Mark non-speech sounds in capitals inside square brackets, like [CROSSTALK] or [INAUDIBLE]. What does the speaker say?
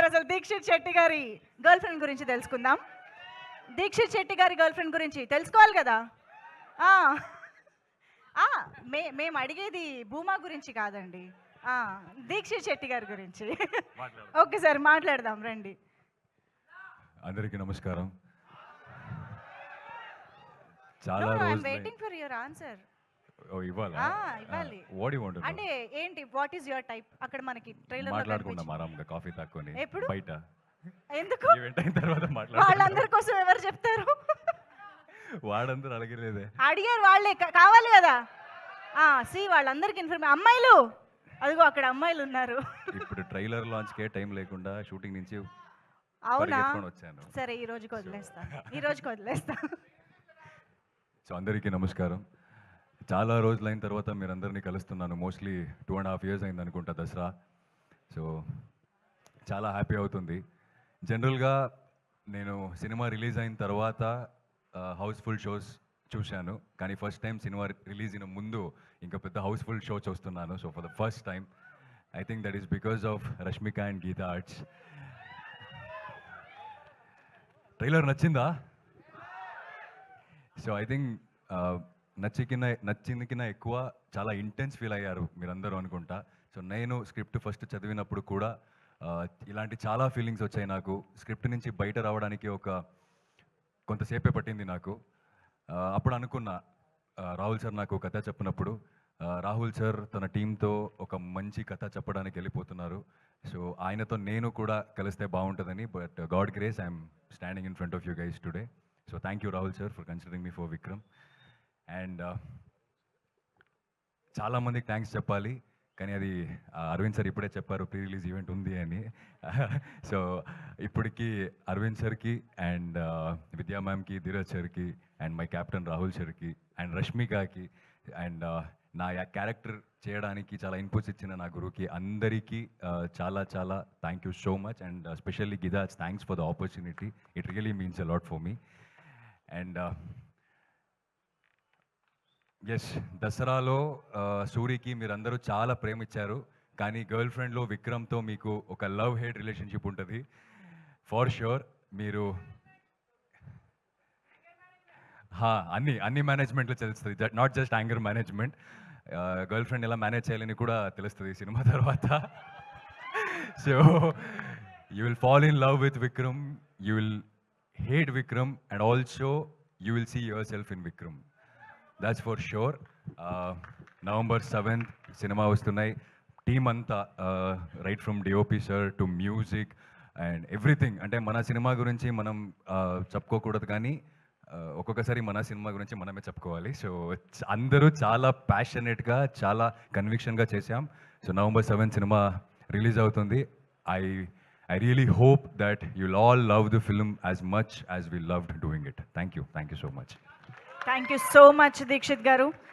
మరి అసలు దీక్షిత్ శెట్టి గారి గర్ల్ ఫ్రెండ్ గురించి తెలుసుకుందాం. దీక్షిత్ శెట్టి గారి గర్ల్ ఫ్రెండ్ గురించి తెలుసుకోవాలి కదా? ఆ. ఆ, మే మేము అడిగేది భూమా గురించి కాదండి. దీక్షిత్ శెట్టి గారి గురించి. ఓకే సార్ మాట్లాడదాం రండి. అందరికీ నమస్కారం. చాలా వెయిటింగ్ ఫర్ యువర్ ఆన్సర్ ఇవ్వాలి? ఆ, అంటే ఏంటి వాట్ ఈస్ యువర్ టైప్ అక్కడ మనకి ట్రైలర్ మాట్లాడుకుందాం ఆరాంగా కాఫీ తాక్కొని. ఎప్పుడు? బయట. ఎందుకు? ఈవెంట్ అయిన తర్వాత మాట్లాడుకుందాం. వాళ్ళందరి కోసం ఎవరు చెప్తారు? వాడందరూ అడగలేదే. అడిగారు వాళ్ళే. కావాలి కదా? సి వాళ్ళందరికి ఇన్ఫర్మేషన్ అమ్మాయిలు? అదిగో అక్కడ అమ్మాయిలు ఉన్నారు. ఇప్పుడు ట్రైలర్ లాంచ్ కే టైం లేకుండా షూటింగ్ నుంచి అవునా? సరే ఈ రోజుకి వదిలేస్తా. ఈ రోజుకి వదిలేస్తా. [LAUGHS] సో అందరికీ నమస్కారం. చాలా రోజులైన తర్వాత మీరందరినీ కలుస్తున్నాను. Mostly two and half years అయింది అనుకుంటా దసరా. సో చాలా హ్యాపీ అవుతుంది. జనరల్గా నేను సినిమా రిలీజ్ అయిన తర్వాత హౌస్ఫుల్ షోస్ చూశాను. కానీ ఫస్ట్ టైం సినిమా రిలీజ్ అయిన ముందు ఇంకా పెద్ద హౌస్ఫుల్ షో చూస్తున్నాను. So for the first time I think that is because of Rashmika and Geetha Arts trailer నచ్చిందా? సో ఐ థింక్ నచ్చికిన నచ్చింది కింద ఎక్కువ చాలా ఇంటెన్స్ ఫీల్ అయ్యారు మీరందరూ అనుకుంటా. సో నేను స్క్రిప్ట్ ఫస్ట్ చదివినప్పుడు కూడా ఇలాంటి చాలా ఫీలింగ్స్ వచ్చాయి నాకు. స్క్రిప్ట్ నుంచి బయట రావడానికి ఒక కొంతసేపే పట్టింది నాకు. అప్పుడు అనుకున్నా రాహుల్ సార్ నాకు కథ చెప్పినప్పుడు రాహుల్ సార్ తన టీంతో ఒక మంచి కథ చెప్పడానికి వెళ్ళిపోతున్నారు. సో ఆయనతో నేను కూడా కలిస్తే బాగుంటుందని but God grace I'm standing in front of you guys today so thank you Rahul sir for considering me for Vikram and చాలామందికి థ్యాంక్స్ చెప్పాలి. కానీ అది అరవింద్ సార్ ఇప్పుడే చెప్పారు ప్రీ రిలీజ్ ఈవెంట్ ఉంది అని. [LAUGHS] సో ఇప్పటికి అరవింద్ సార్కి అండ్ విద్యా మ్యామ్కి ధీరజ్ సార్కి అండ్ మై కెప్టెన్ రాహుల్ సార్కి అండ్ రష్మికకి అండ్ నా క్యారెక్టర్ చేయడానికి చాలా ఇన్పుట్స్ ఇచ్చిన నా గురువుకి అందరికీ చాలా చాలా thank you so much. And specially గిదాజ్ thanks for the opportunity. It really means a lot for me. And as దసరాలో సూరికి మీరందరూ చాలా ప్రేమించారు కానీ గర్ల్ ఫ్రెండ్లో విక్రమ్తో మీకు ఒక లవ్ హేట్ రిలేషన్షిప్ ఉంటుంది. ఫార్ ష్యూర్ మీరు హా, అన్ని అన్ని మేనేజ్మెంట్లో తెలుస్తుంది. Not just anger management girlfriend ఎలా మేనేజ్ చేయాలని కూడా తెలుస్తుంది సినిమా తర్వాత. So you will fall in love with Vikram you will hate Vikram and also you will see yourself in Vikram that's for sure November seventh cinema వస్తున్నాయి. Team అంతా right from DOP sir to music and everything అంటే మన cinema గురించి మనం uh, చెప్పుకోకూడదు కానీ uh, ఒక్కొక్కసారి మన cinema గురించి మనమే చెప్పుకోవాలి. సో అందరూ చాలా ప్యాషనెట్గా చాలా కన్విక్షన్గా చేశాం. So November seventh cinema release అవుతుంది. I I really hope that you'll all love the film as much as we loved doing it thank you thank you so much thank you so much Dikshith గారు.